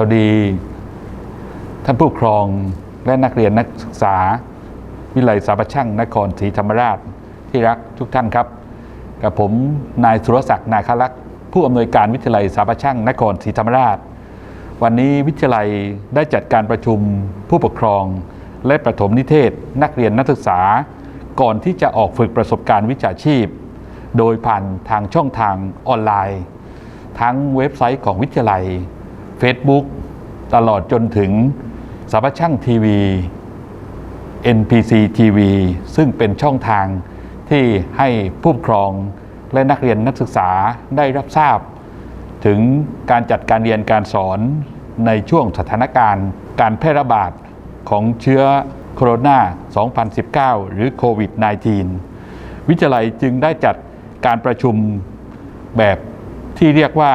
สวัสดี ท่านผู้ปกครองและนักเรียนนักศึกษา วิไลสาปช่างนครศรีธรรมราชที่รักทุกท่านครับ กับผมนายสุรศักดิ์นาคลักษ์ผู้อำนวยการวิทยาลัยสาปช่างนครศรีธรรมราช วันนี้วิทยาลัยได้จัดการประชุมผู้ปกครอง และประถมนิเทศ นักเรียนนักศึกษา ก่อนที่จะออกฝึกประสบการณ์วิชาชีพ โดยผ่านทางช่องทางออนไลน์ ทั้งเว็บไซต์ของวิทยาลัย Facebook ตลอดจนถึงสาปช่างทีวี NPC TV ซึ่งเป็นช่องทางที่ให้ผู้ปกครองและนักเรียนนักศึกษาได้รับทราบ ถึงการจัดการเรียนการสอนในช่วงสถานการณ์ การแพร่ระบาดของเชื้อโคโรนา 2019 หรือโควิด -19 วิทยาลัยจึงได้จัดการประชุมแบบที่เรียกว่า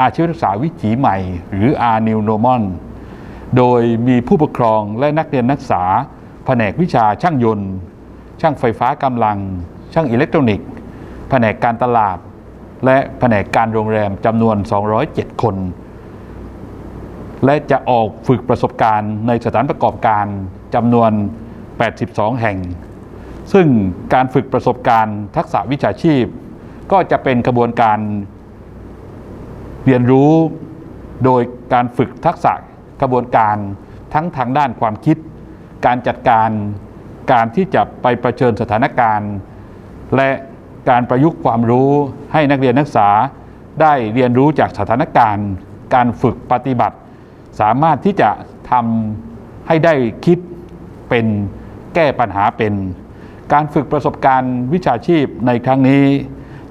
อาชีวศึกษาวิถีใหม่ หรือ R New Normal โดยมีผู้ปกครองและนักเรียนนักศึกษา แผนกวิชาช่างยนต์ ช่างไฟฟ้ากำลัง ช่างอิเล็กทรอนิกส์ แผนกการตลาด และแผนกการโรงแรมจำนวน 207 คน และจะออกฝึกประสบการณ์ในสถานประกอบการจำนวน 82 แห่ง ซึ่งการฝึกประสบการณ์ทักษะวิชาชีพ ก็จะเป็นกระบวนการ เรียนรู้โดยการฝึกทักษะกระบวนการทั้งทางด้านความคิด การจัดการการที่จะไปประเชิญสถานการณ์ และการประยุกต์ความรู้ให้นักเรียนนักศึกษาได้เรียนรู้จากสถานการณ์ การฝึกปฏิบัติ สามารถที่จะทำให้ได้คิดเป็นแก้ปัญหาเป็น การฝึกประสบการณ์วิชาชีพในครั้งนี้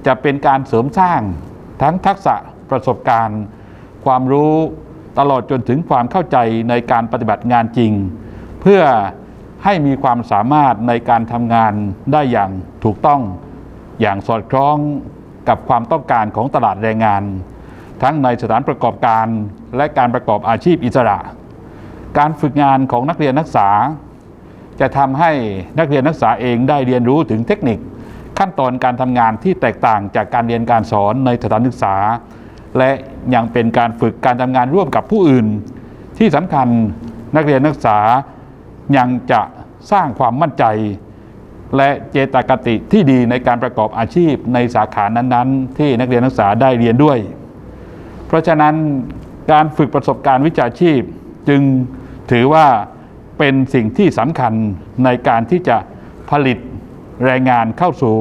จะเป็นการเสริมสร้างทั้งทักษะ ประสบการณ์ ความรู้ตลอดจนถึงความเข้าใจในการปฏิบัติงานจริง เพื่อให้มีความสามารถในการทำงานได้อย่างถูกต้องอย่างสอดคล้องกับความต้องการของตลาดแรงงาน ทั้งในสถานประกอบการและการประกอบอาชีพอิสระ การฝึกงานของนักเรียนนักศึกษา จะทำให้นักเรียนนักศึกษาเองได้เรียนรู้ถึงเทคนิค ขั้นตอนการทำงานที่แตกต่างจากการเรียนการสอนในสถานศึกษา และยังเป็นการฝึกการทำงานร่วมกับผู้อื่น ที่สำคัญนักเรียนนักศึกษายังจะสร้างความมั่นใจ และเจตคติที่ดีในการประกอบอาชีพในสาขานั้นๆ ที่นักเรียนนักศึกษาได้เรียนด้วย เพราะฉะนั้นการฝึกประสบการณ์วิชาชีพจึงถือว่าเป็นสิ่งที่สำคัญในการที่จะผลิตแรงงานเข้าสู่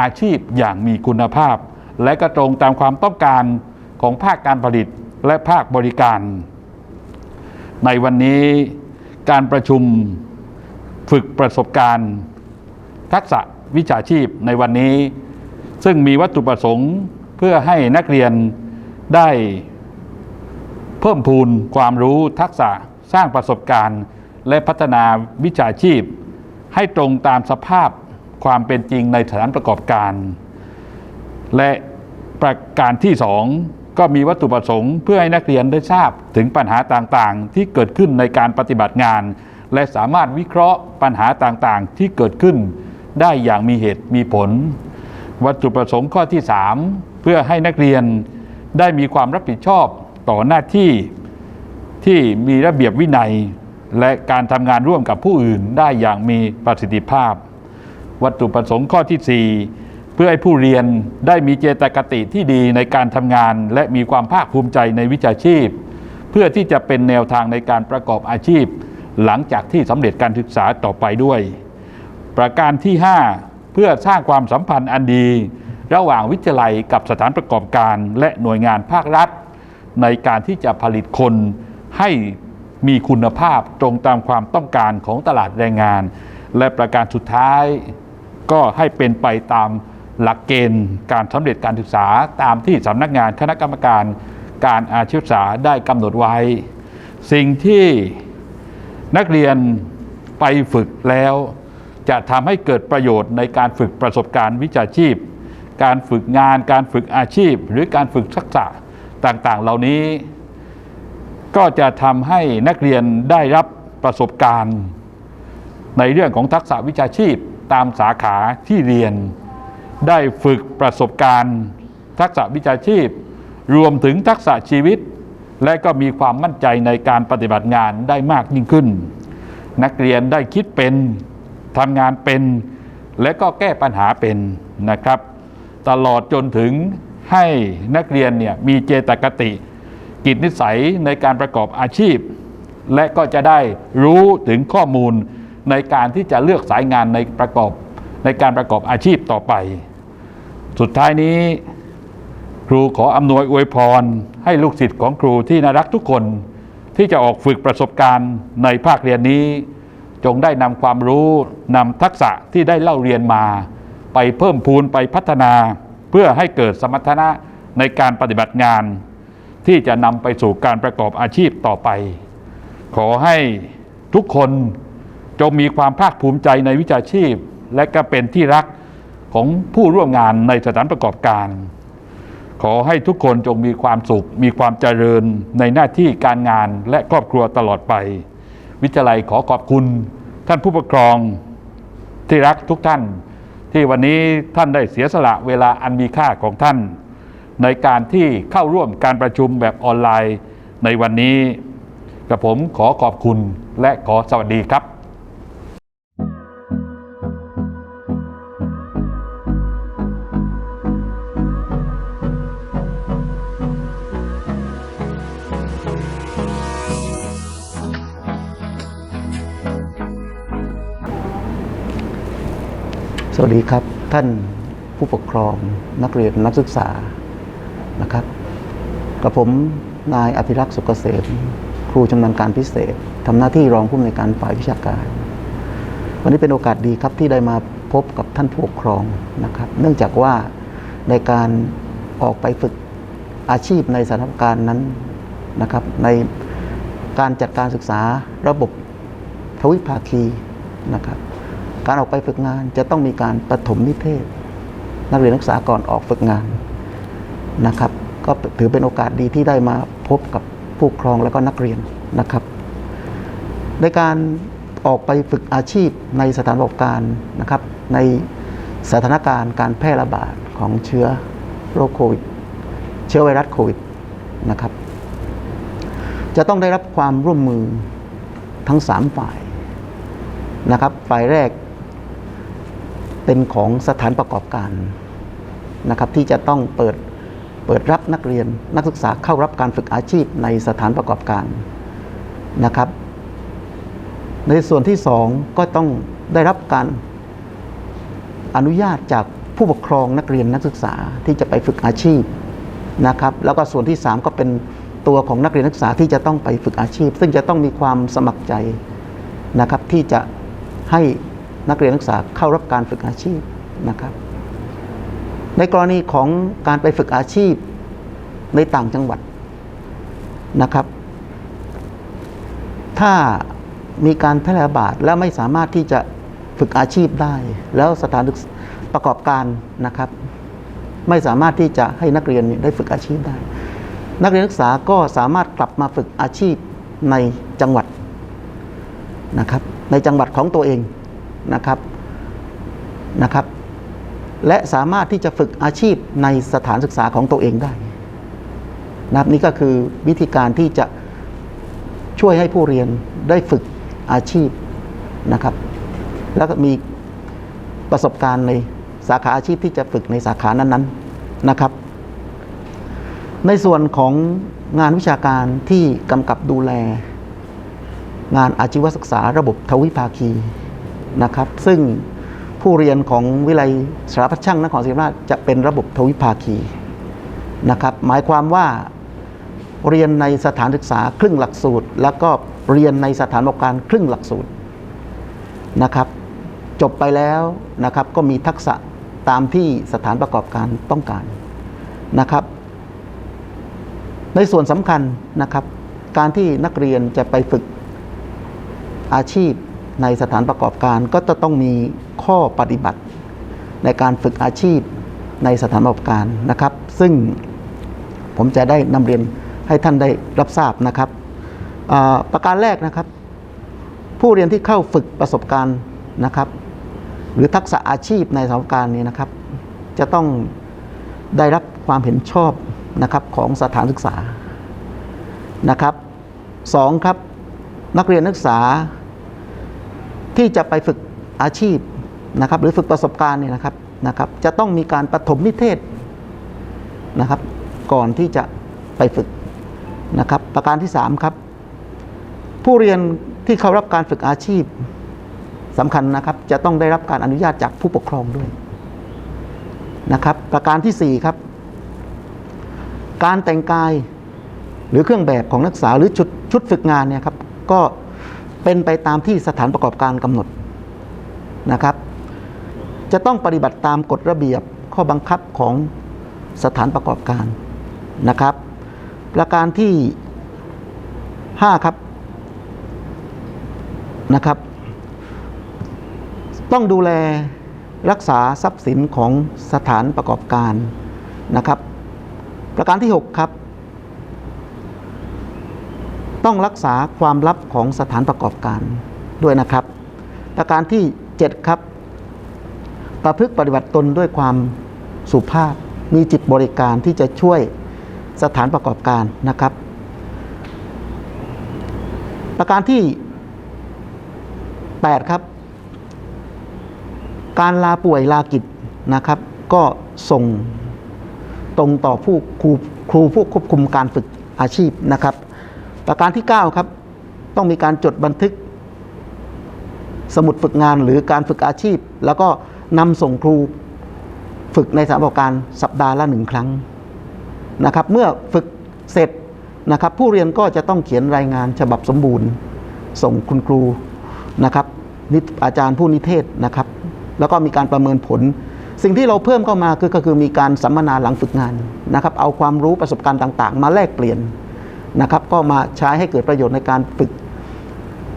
อาชีพอย่างมีคุณภาพ และก็ตรงตามความต้องการ ของภาคการผลิตและภาคบริการ ในวันนี้การประชุมฝึกประสบการณ์ ทักษะวิชาชีพในวันนี้ ซึ่งมีวัตถุประสงค์เพื่อให้นักเรียนได้เพิ่มพูนความรู้ทักษะสร้างประสบการณ์ และพัฒนาวิชาชีพ ให้ตรงตามสภาพความเป็นจริงในสถานประกอบการ และประการที่สอง ก็มีวัตถุประสงค์เพื่อให้นักเรียนได้ทราบถึงปัญหาต่างๆ ที่เกิดขึ้นในการปฏิบัติงาน และสามารถวิเคราะห์ปัญหาต่างๆ ที่เกิดขึ้น ได้อย่างมีเหตุมีผล วัตถุประสงค์ข้อที่ 3 เพื่อให้นักเรียนได้มีความรับผิดชอบต่อหน้าที่ที่มีระเบียบวินัย และการทำงานร่วมกับผู้อื่นได้อย่างมีประสิทธิภาพ วัตถุประสงค์ข้อที่ 4 เพื่อให้ผู้เรียนได้มีเจตคติที่ดีในการทำงาน และมีความภาคภูมิใจในวิชาชีพ เพื่อที่จะเป็นแนวทางในการประกอบอาชีพ หลังจากที่สำเร็จการศึกษาต่อไปด้วย ประการที่ 5 เพื่อสร้างความสัมพันธ์อันดี ระหว่างวิทยาลัยกับสถานประกอบการ และหน่วยงานภาครัฐ ในการที่จะผลิตคนให้มีคุณภาพตรงตามความต้องการของตลาดแรงงาน และประการสุดท้ายก็ให้เป็นไปตาม หลักเกณฑ์การสำเร็จการศึกษาตามที่สำนักงานคณะกรรมการการอาชีวศึกษาได้กำหนดไว้ สิ่งที่นักเรียนไปฝึกแล้ว จะทำให้เกิดประโยชน์ในการฝึกประสบการณ์วิชาชีพ การฝึกงานการฝึกอาชีพ หรือการฝึกทักษะต่างๆ เหล่านี้ ก็จะทำให้นักเรียนได้รับประสบการณ์ ในเรื่องของทักษะวิชาชีพตามสาขาที่เรียน ได้ฝึกประสบการณ์ ทักษะวิชาชีพ รวมถึงทักษะชีวิต และก็มีความมั่นใจในการปฏิบัติงานได้มากยิ่งขึ้น นักเรียนได้คิดเป็นทำงานเป็น และก็แก้ปัญหาเป็นนะครับ ตลอดจนถึงให้นักเรียนเนี่ยมีเจตคติ กิจนิสัยในการประกอบอาชีพ และก็จะได้รู้ถึงข้อมูลในการที่จะเลือกสายงานในประกอบในการประกอบอาชีพต่อไป สุดท้ายนี้ครูขออำนวยอวยพร ให้ลูกศิษย์ของครูที่น่ารักทุกคน ที่จะออกฝึกประสบการณ์ในภาคเรียนนี้ จงได้นำความรู้นำทักษะที่ได้เล่าเรียนมา ไปเพิ่มพูนไปพัฒนา เพื่อให้เกิดสมรรถนะในการปฏิบัติงาน ที่จะนำไปสู่การประกอบอาชีพต่อไป ขอให้ทุกคนจงมีความภาคภูมิใจในวิชาชีพ และก็เป็นที่รัก ของผู้ร่วมงานในสถานประกอบการ ขอให้ทุกคนจงมีความสุข มีความเจริญในหน้าที่การงานและครอบครัวตลอดไป วิทยาลัยขอขอบคุณ ท่านผู้ปกครองที่รักทุกท่าน ที่วันนี้ท่านได้เสียสละเวลาอันมีค่าของท่าน ในการที่เข้าร่วมการประชุมแบบออนไลน์ในวันนี้กับผมขอขอบคุณและขอสวัสดีครับ สวัสดีครับท่านผู้ปกครองนักเรียนนักศึกษานะครับกับผมนายอภิรักษ์สุกเกษมครูชำนาญการพิเศษทำหน้าที่รองผู้อำนวยการฝ่ายวิชาการ วันนี้เป็นโอกาสดีครับที่ได้มาพบกับท่านผู้ปกครองนะครับ เนื่องจากว่าในการออกไปฝึกอาชีพในสถานการณ์นั้นนะครับ ในการจัดการศึกษาระบบทวิภาคีนะครับ การออกไปฝึกงานจะต้องมีการปฐมนิเทศ นักเรียนนักศึกษาก่อนออกฝึกงานนะครับ ก็ถือเป็นโอกาสดีที่ได้มาพบกับผู้ปกครองและก็นักเรียนนะครับ ในการออกไปฝึกอาชีพในสถานประกอบการนะครับ ในสถานการณ์การแพร่ระบาดของเชื้อโรคโควิด เชื้อไวรัสโควิดนะครับ จะต้องได้รับความร่วมมือทั้ง 3 ฝ่ายนะครับ ฝ่ายแรก เป็นของสถานประกอบการนะครับที่จะต้องเปิดเปิดรับนักเรียนนักศึกษาเข้ารับการฝึกอาชีพในสถานประกอบการนะครับ ในส่วนที่สองก็ต้องได้รับการอนุญาตจากผู้ปกครองนักเรียนนักศึกษาที่จะไปฝึกอาชีพนะครับ แล้วก็ส่วนที่สามก็เป็นตัวของนักเรียนนักศึกษาที่จะต้องไปฝึกอาชีพ ซึ่งจะต้องมีความสมัครใจนะครับที่จะให้ นักเรียนนักศึกษาเข้ารับการฝึกอาชีพนะครับ ในกรณีของการไปฝึกอาชีพในต่างจังหวัดนะครับ ถ้ามีการแพร่ระบาดและไม่สามารถที่จะฝึกอาชีพได้ แล้วสถานประกอบการนะครับ ไม่สามารถที่จะให้นักเรียนได้ฝึกอาชีพได้ นักเรียนนักศึกษาก็สามารถกลับมาฝึกอาชีพในจังหวัดนะครับ ในจังหวัดของตัวเอง นะครับนะครับ และสามารถที่จะฝึกอาชีพในสถานศึกษาของตัวเองได้นะครับนี่ก็คือวิธีการที่จะช่วยให้ผู้เรียนได้ฝึกอาชีพนะครับ แล้วก็มีประสบการณ์ในสาขาอาชีพที่จะฝึกในสาขานั้นๆนะครับ ในส่วนของงานวิชาการที่กำกับดูแล งานอาชีวศึกษาระบบทวิภาคี นะครับ ซึ่งผู้เรียนของวิไลยสารพัดช่างนครศรีธรรมราชจะเป็นระบบทวิภาคีนะครับหมายความว่าเรียนในสถานศึกษาครึ่งหลักสูตร แล้วก็เรียนในสถานประกอบการครึ่งหลักสูตรนะครับ จบไปแล้วนะครับก็มีทักษะตามที่สถานประกอบการต้องการนะครับ ในส่วนสำคัญนะครับ การที่นักเรียนจะไปฝึกอาชีพ ในสถานประกอบการก็จะต้องมีข้อปฏิบัติ ในการฝึกอาชีพในสถานประกอบการนะครับ ซึ่งผมจะได้นำเรียนให้ท่านได้รับทราบนะครับ ประการแรกนะครับ ผู้เรียนที่เข้าฝึกประสบการณ์นะครับ หรือทักษะอาชีพในสถานประกอบการนี้นะครับ จะต้องได้รับความเห็นชอบนะครับของสถานศึกษานะครับสองครับนักเรียนนักศึกษา ที่จะไปฝึกอาชีพนะครับ หรือฝึกประสบการณ์เนี่ยนะครับนะครับ จะต้องมีการปฐมนิเทศนะครับ ก่อนที่จะไปฝึกนะครับ ประการที่สามครับ ผู้เรียนที่เข้ารับการฝึกอาชีพสำคัญนะครับ จะต้องได้รับการอนุญาตจากผู้ปกครองด้วยนะครับ ประการที่สี่ครับ การแต่งกายหรือเครื่องแบบของนักศึกษาหรือชุดชุดฝึกงานเนี่ยครับ ก็ เป็นไปตามที่สถานประกอบการกำหนดนะครับ จะต้องปฏิบัติตามกฎระเบียบข้อบังคับของสถานประกอบการนะครับ ประการที่ 5 ครับนะครับ ต้องดูแลรักษาทรัพย์สินของสถานประกอบการนะครับ ประการที่ 6 ครับ ต้องรักษาความลับของสถานประกอบการด้วยนะครับ ประการที่ 7 ครับ ประพฤติปฏิบัติตนด้วยความสุภาพ มีจิตบริการที่จะช่วยสถานประกอบการนะครับ ประการที่ 8 ครับ การลาป่วยลากิจนะครับ ก็ส่งตรงต่อผู้ครูครูผู้ควบคุมการฝึกอาชีพนะครับ ประการที่ 9 ครับ ต้องมีการจดบันทึก สมุดฝึกงานหรือการฝึกอาชีพ แล้วก็นำส่งครูฝึกในสถานประกอบการสัปดาห์ละหนึ่งครั้งนะครับเมื่อฝึกเสร็จนะครับผู้เรียนก็จะต้องเขียนรายงานฉบับสมบูรณ์ ส่งคุณครูนะครับนิอาจารย์ผู้นิเทศนะครับ แล้วก็มีการประเมินผล สิ่งที่เราเพิ่มเข้ามาคือก็คือมีการสัมมนาหลังฝึกงานนะครับเอาความรู้ประสบการณ์ต่าง ๆ มาแลกเปลี่ยน นะครับ ก็มาใช้ให้เกิดประโยชน์ในการฝึก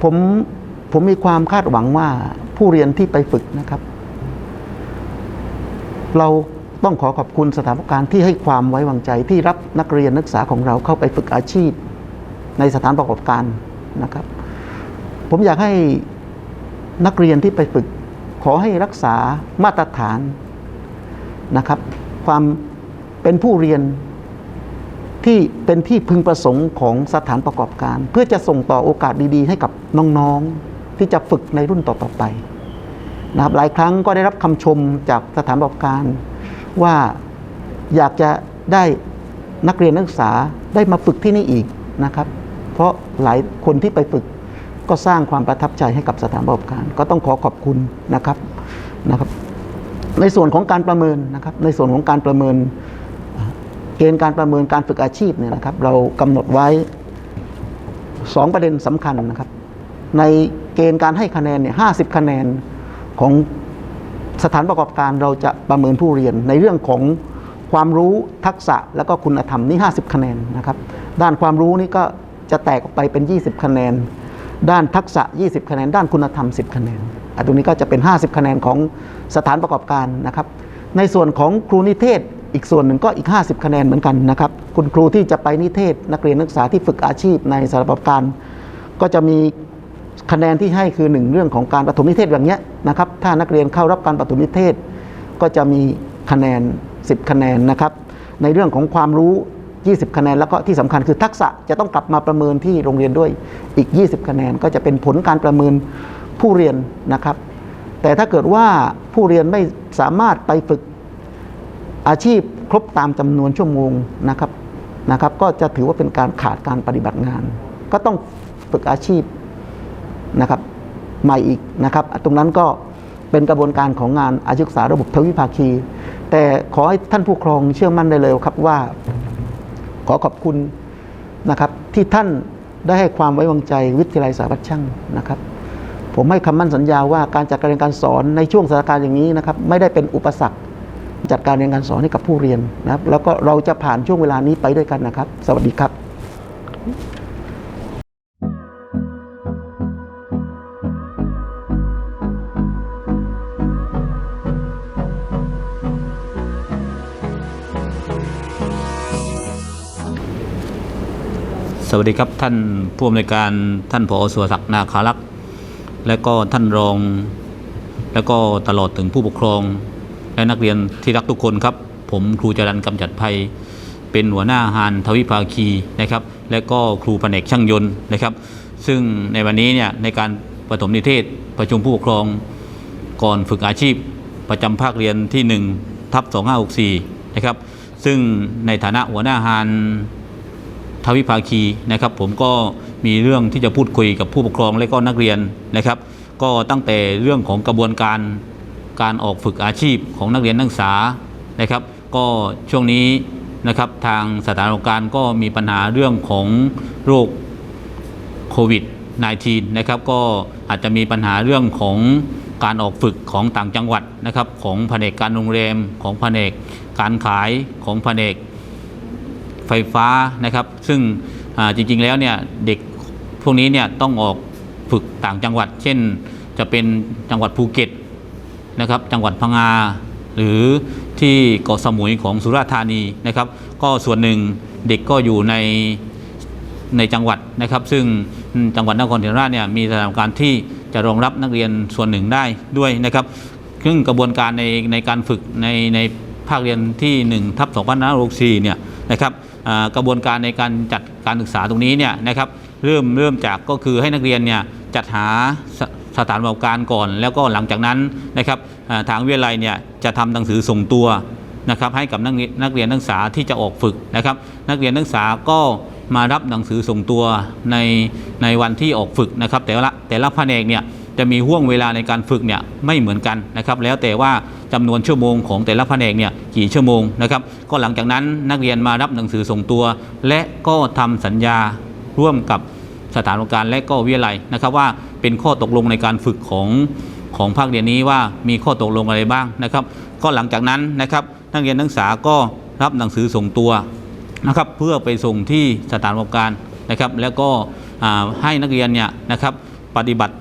ผมผมมีความคาดหวังว่าผู้เรียนที่ไปฝึกนะครับ เราต้องขอขอบคุณสถานประกอบการที่ให้ความไว้วางใจที่รับนักเรียนนักศึกษาของเราเข้าไปฝึกอาชีพ ในสถานประกอบการนะครับ ผมอยากให้นักเรียนที่ไปฝึก ขอให้รักษามาตรฐานนะครับ ความเป็นผู้เรียน ที่เป็นที่พึงประสงค์ของสถานประกอบการ เพื่อจะส่งต่อโอกาสดีๆ ให้กับน้องๆ ที่จะฝึกในรุ่นต่อๆไปนะครับหลายครั้งก็ได้รับคำชมจากสถานประกอบการ ว่าอยากจะได้นักเรียนนักศึกษาได้มาฝึกที่นี่อีกนะครับ เพราะหลายคนที่ไปฝึกก็สร้างความประทับใจให้กับสถานประกอบการ ก็ต้องขอขอบคุณนะครับนะครับ ในส่วนของการประเมินนะครับ ในส่วนของการประเมิน เกณฑ์การประเมินการฝึกอาชีพเนี่ยนะครับ เรากำหนดไว้สองประเด็นสำคัญนะครับ ในเกณฑ์การให้คะแนนเนี่ยห้าสิบคะแนนของสถานประกอบการเราจะประเมินผู้เรียนในเรื่องของความรู้ทักษะแล้วก็คุณธรรมนี่ 50 คะแนนนะครับ ด้านความรู้นี่ก็จะแตกออกไปเป็น 20 คะแนน ด้านทักษะ 20 คะแนน ด้านคุณธรรม 10 คะแนนอันตรงนี้ก็จะเป็น 50 คะแนนของสถานประกอบการนะครับ ในส่วนของครูนิเทศ อีกส่วนหนึ่งก็อีก 50 คะแนนเหมือนกันนะครับ คุณครูที่จะไปนิเทศ นักเรียนนักศึกษาที่ฝึกอาชีพในสถาระกอบการ ก็จะมีคะแนนที่ให้คือหนึ่งเรื่องของการปฐมนิเทศอย่างเงี้ยนะครับถ้านักเรียนเข้ารับการปฐมนิเทศ ก็จะมีคะแนน 10 คะแนนนะครับ ในเรื่องของความรู้ 20 คะแนนแล้วก็ที่สำคัญคือทักษะจะต้องกลับมาประเมินที่โรงเรียนด้วยอีก 20 คะแนนก็จะเป็นผลการประเมินผู้เรียนนะครับ แต่ถ้าเกิดว่าผู้เรียนไม่สามารถไปฝึก อาชีพครบตามจำนวนชั่วโมงนะครับนะครับ ก็จะถือว่าเป็นการขาดการปฏิบัติงาน ก็ต้องฝึกอาชีพนะครับใหม่อีกนะครับ ตรงนั้นก็เป็นกระบวนการของงานอาชีวศึกษาระบบทวิภาคี แต่ขอให้ท่านผู้ครองเชื่อมั่นได้เลยครับว่า ขอขอบคุณนะครับ ที่ท่านได้ให้ความไว้วางใจวิทยาลัยสาพัฒช่างนะครับ ผมให้คำมั่นสัญญาว่าการจัดการเรียนการสอนในช่วงสถานการณ์อย่างนี้นะครับ ไม่ได้เป็นอุปสรรค จัดการเรียนการสอนให้กับผู้เรียนนะครับ แล้วก็เราจะผ่านช่วงเวลานี้ไปด้วยกันนะครับ สวัสดีครับสวัสดีครับท่านผู้อำนวยการท่านผอสุรศักดิ์นาคารักษ์และก็ท่านรอง แล้วก็ตลอดถึงผู้ปกครอง และนักเรียนที่รักทุกคนครับ ผมครูจรันกำจัดภัย เป็นหัวหน้าหานทวิภาคีนะครับ และก็ครูแผนกช่างยนต์นะครับ ซึ่งในวันนี้เนี่ยในการประถมนิเทศประชุมผู้ปกครองก่อนฝึกอาชีพ ประจำภาคเรียนที่ 1 ทับ 2564 นะครับ ซึ่งในฐานะหัวหน้าหานทวิภาคีนะครับ ผมก็มีเรื่องที่จะพูดคุยกับผู้ปกครองและก็นักเรียนนะครับ ก็ตั้งแต่เรื่องของกระบวนการ การออกฝึกอาชีพของนักเรียนนักศึกษานะครับ ก็ช่วงนี้นะครับทางสถานการณ์ก็มีปัญหาเรื่องของโรคโควิด -19 นะครับก็อาจจะมีปัญหาเรื่องของการออกฝึกของต่างจังหวัดนะครับของแผนกการโรงแรมของแผนกการขายของแผนกไฟฟ้านะครับ ซึ่งจริงๆแล้วเนี่ยเด็กพวกนี้เนี่ยต้องออกฝึกต่างจังหวัด เช่นจะเป็นจังหวัดภูเก็ต นะครับจังหวัดพังงา หรือที่เกาะสมุยของสุราษฎร์ธานีนะครับ ก็ส่วนหนึ่งเด็กก็อยู่ในในจังหวัดนะครับ ซึ่งจังหวัดนครศรีธรรมราชเนี่ยมีสถานการณ์ที่จะรองรับนักเรียนส่วนหนึ่งได้ด้วยนะครับซึ่งกระบวนการในในการฝึกในในภาคเรียนที่1ทับ2564เนี่ยนะครับกระบวนการในการจัดการศึกษาตรงนี้เนี่ยนะครับเริ่มเริ่มจากก็คือให้นักเรียนเนี่ยจัดหา สถานประกอบการก่อน แล้วก็หลังจากนั้นนะครับทางวิทยาลัยเนี่ยจะทำหนังสือส่งตัวนะครับให้กับนักเรียนนักเรียนนักศึกษาที่จะออกฝึกนะครับ นักเรียนนักศึกษาก็มารับหนังสือส่งตัวในในวันที่ออกฝึกนะครับ แต่ละแต่ละแผนกเนี่ยจะมีห่วงเวลาในการฝึกเนี่ยไม่เหมือนกันนะครับแล้วแต่ว่าจำนวนชั่วโมงของแต่ละแผนกเนี่ยกี่ชั่วโมงนะครับก็หลังจากนั้นนักเรียนมารับหนังสือส่งตัว และก็ทำสัญญาร่วมกับ สถานกอบการและก็วิทยาลัยนะครับว่าเป็นข้อตกลงในการฝึกของของภาคเรียนนี้ว่ามีข้อตกลงอะไรบ้างนะครับ ก็หลังจากนั้นนะครับนักเรียนนักศึกษาก็รับหนังสือส่งตัวนะครับเพื่อไปส่งที่สถานประกอบการนะครับ แล้วก็ให้นักเรียนเนี่ยนะครับปฏิบัติ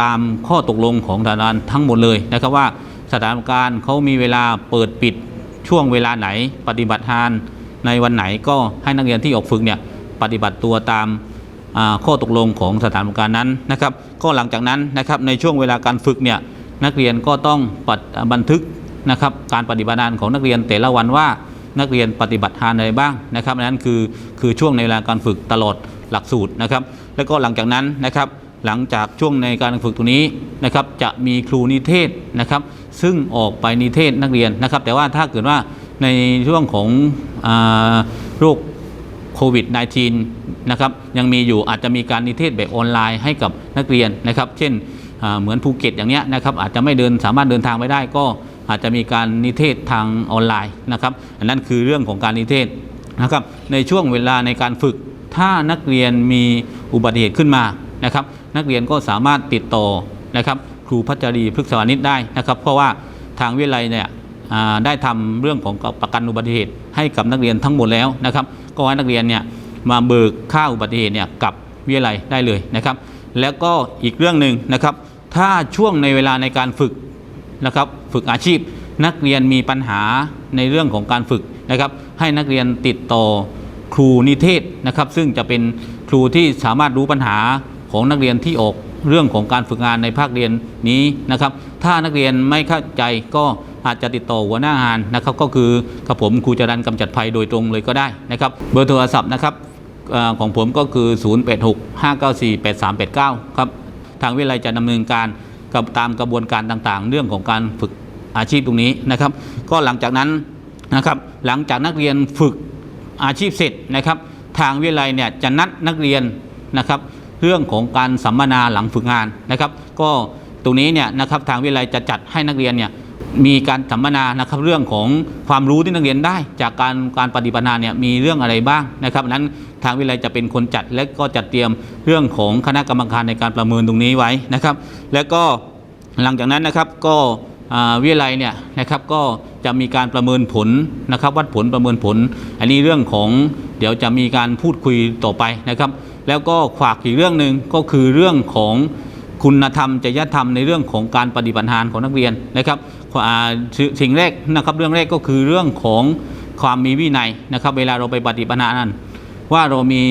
ตามข้อตกลงของสถานทั้งหมดเลยนะครับว่าสถานประกอบการเขามีเวลาเปิดปิดช่วงเวลาไหน ปฏิบัติงานในวันไหนก็ให้นักเรียนที่ออกฝึกเนี่ยปฏิบัติตัวตาม ข้อตกลงของสถานประการนั้นนะครับก็หลังจากนั้นนะครับในช่วงเวลาการฝึกเนี่ยนักเรียนก็ต้องปัดบันทึกนะครับการปฏิบัติงานของนักเรียนแต่ละวันว่านักเรียนปฏิบัติงานอะไรบ้างนะครับนั้นคือคือช่วงในเวลาการฝึกตลอดหลักสูตรนะครับแล้วก็หลังจากนั้นนะครับหลังจากช่วงในการฝึกตรงนี้นะครับจะมีครูนิเทศนะครับซึ่งออกไปนิเทศนักเรียนนะครับ แต่ว่าถ้าเกิดว่าในช่วงของอโรคโควิด -19 นะครับยังมีอยู่อาจจะมีการนิเทศแบบออนไลน์ให้กับนักเรียนนะครับ เช่นเหมือนภูเก็ตอย่างเนี้ยนะครับอาจจะไม่เดินสามารถเดินทางไปได้ก็อาจจะมีการนิเทศทางออนไลน์นะครับ อันนั้นคือเรื่องของการนิเทศนะครับในช่วงเวลาในการฝึก ถ้านักเรียนมีอุบัติเหตุขึ้นมานะครับ นักเรียนก็สามารถติดต่อนะครับ ครูพัชรีพฤกษวานิชได้นะครับ เพราะว่าทางวิทยาลัยเนี่ยได้ทำเรื่องของประกันอุบัติเหตุให้กับนักเรียนทั้งหมดแล้วนะครับ ก็ให้นักเรียนเนี่ย มาเบิกค่าอุบัติเหตุเนี่ยกับวิทยาลัยได้เลยนะครับ แล้วก็อีกเรื่องหนึ่งนะครับ ถ้าช่วงในเวลาในการฝึกนะครับฝึกอาชีพ นักเรียนมีปัญหาในเรื่องของการฝึกนะครับ ให้นักเรียนติดต่อครูนิเทศนะครับ ซึ่งจะเป็นครูที่สามารถรู้ปัญหาของนักเรียนที่ออกเรื่องของการฝึกงานในภาคเรียนนี้นะครับ ถ้านักเรียนไม่เข้าใจก็อาจจะติดต่อหัวหน้างานนะครับ ก็คือกับผมครูจรันกำจัดภัยโดยตรงเลยก็ได้นะครับ เบอร์โทรศัพท์นะครับ ของผมก็คือ 0865948389 ครับ ทางวิทยาลัยจะดำเนินการกับตามกระบวนการต่างๆ เรื่องของการฝึกอาชีพตรงนี้นะครับ ก็หลังจากนั้นนะครับ หลังจากนักเรียนฝึกอาชีพเสร็จนะครับ ทางวิทยาลัยเนี่ยจะนัดนักเรียนนะครับ เรื่องของการสัมมนาหลังฝึกงานนะครับ ก็ตรงนี้เนี่ยนะครับทางวิทยาลัยจะจัดให้นักเรียนเนี่ย มีการสัมมนานะครับเรื่องของความรู้ที่นักเรียนได้ จากการการปฏิบัติงานเนี่ยมีเรื่องอะไรบ้างนะครับนั้นทางวิทยาลัยจะเป็นคนจัดและก็จัดเตรียมเรื่องของคณะกรรมการในการประเมินตรงนี้ไว้นะครับ แล้วก็หลังจากนั้นนะครับก็วิทยาลัยเนี่ยนะครับก็จะมีการประเมินผลนะครับวัดผลประเมินผล อันนี้เรื่องของเดี๋ยวจะมีการพูดคุยต่อไปนะครับ แล้วก็ฝากอีกเรื่องหนึ่งก็คือเรื่องของ คุณธรรมจริยธรรมในเรื่องของการปฏิบัติงานของนักเรียนนะครับสิ่งสิ่งแรกนะครับเรื่องแรกก็คือเรื่องของความมีวินัยนะครับ เวลาเราไปปฏิบัติงานว่าเรามี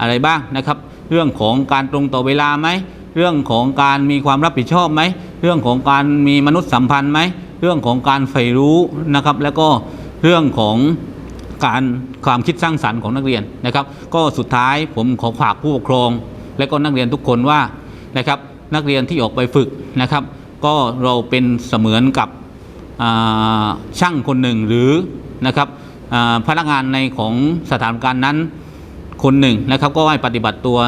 อะไรบ้างนะครับ เรื่องของการตรงต่อเวลาไหมเรื่องของการมีความรับผิดชอบไหมเรื่องของการมีมนุษยสัมพันธ์ไหมเรื่องของการใฝ่รู้นะครับ แล้วก็เรื่องของการความคิดสร้างสรรค์ของนักเรียนนะครับ ก็สุดท้ายผมขอฝากผู้ปกครอง และก็นักเรียนทุกคนว่านะครับ นักเรียนที่ออกไปฝึกนะครับ ก็เราเป็นเสมือนกับช่างคนหนึ่งหรือนะครับพนักงานในของสถานการณ์นั้นคนหนึ่งนะครับ ก็ให้ปฏิบัติตัว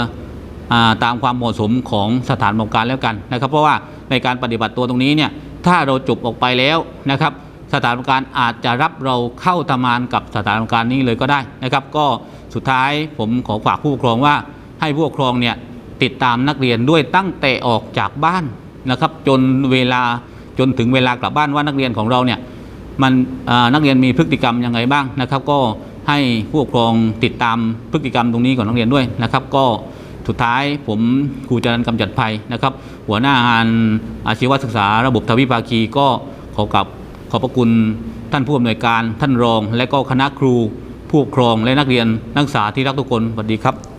าตามความเหมาะสมของสถานบริการแล้วกันนะครับ เพราะว่าในการปฏิบัติตัวตรงนี้เนี่ยถ้าเราจบออกไปแล้วนะครับ สถานบริการอาจจะรับเราเข้าทำงานกับสถานบริการนี้เลยก็ได้นะครับ ก็สุดท้ายผมขอฝากผู้ปกครองว่าให้ผู้ปกครองเนี่ย ติดตามนักเรียนด้วยตั้งแต่ออกจากบ้านนะครับจนเวลาจนถึงเวลากลับบ้านว่านักเรียนของเราเนี่ยมันนักเรียนมีพฤติกรรมยังไงบ้างนะครับ ก็ให้ผู้ปกครองติดตามพฤติกรรมตรงนี้ของนักเรียนด้วยนะครับ ก็สุดท้ายผมครูจรันกำจัดภัยนะครับ หัวหน้างานอาชีวศึกษาระบบทวิภาคีก็ขอกับขอบพระคุณท่านผู้อำนวยการท่านรอง และก็คณะครูผู้ปกครองและนักเรียนนักศึกษาที่รักทุกคนสวัสดีครับ